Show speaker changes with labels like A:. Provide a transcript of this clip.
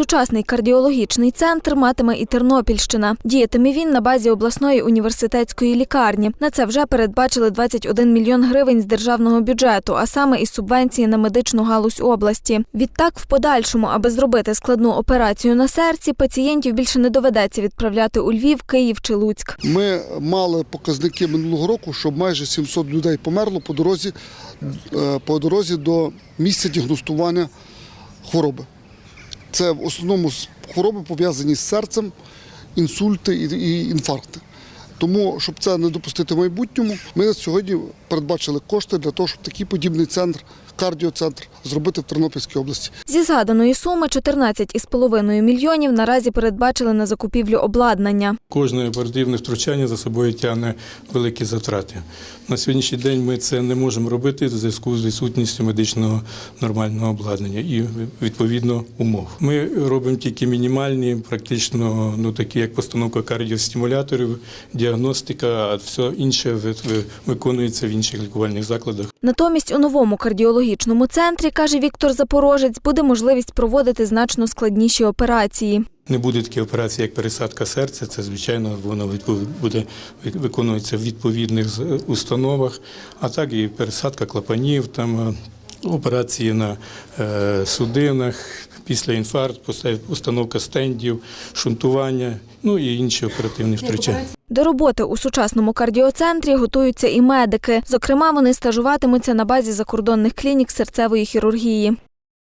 A: Сучасний кардіологічний центр матиме і Тернопільщина. Діятиме він на базі обласної університетської лікарні. На це вже передбачили 21 мільйон гривень з державного бюджету, а саме із субвенції на медичну галузь області. Відтак, в подальшому, аби зробити складну операцію на серці, пацієнтів більше не доведеться відправляти у Львів, Київ чи Луцьк.
B: Ми мали показники минулого року, що майже 700 людей померло по дорозі, е, по дорозі до місця діагностування хвороби. Це в основному хвороби пов'язані з серцем, інсульти і, інфаркти. Тому, щоб це не допустити в майбутньому, ми сьогодні передбачили кошти для того, щоб такий подібний центр, кардіоцентр, зробити в Тернопільській області.
A: Зі згаданої суми 14,5 мільйонів наразі передбачили на закупівлю обладнання.
C: Кожне оперативне втручання за собою тягне великі затрати. На сьогоднішній день ми це не можемо робити в зв'язку з відсутністю медичного нормального обладнання і відповідно умов. Ми робимо тільки мінімальні, практично ну такі як постановка кардіостимуляторів, діагностика, а все інше ви- ви- виконується в інших лікувальних закладах.
A: Натомість у новому кардіологічному центрі, каже Віктор Запорожець, буде можливість проводити значно складніші операції.
C: Не буде такі операції, як пересадка серця. Це звичайно воно буде виконується в відповідних установах, а так і пересадка клапанів, там е, операції на е, судинах, після інфаркт, установка стендів, шунтування, ну і інші оперативні втручання.
A: До роботи у сучасному кардіоцентрі готуються і медики. Зокрема, вони стажуватимуться на базі закордонних клінік серцевої хірургії.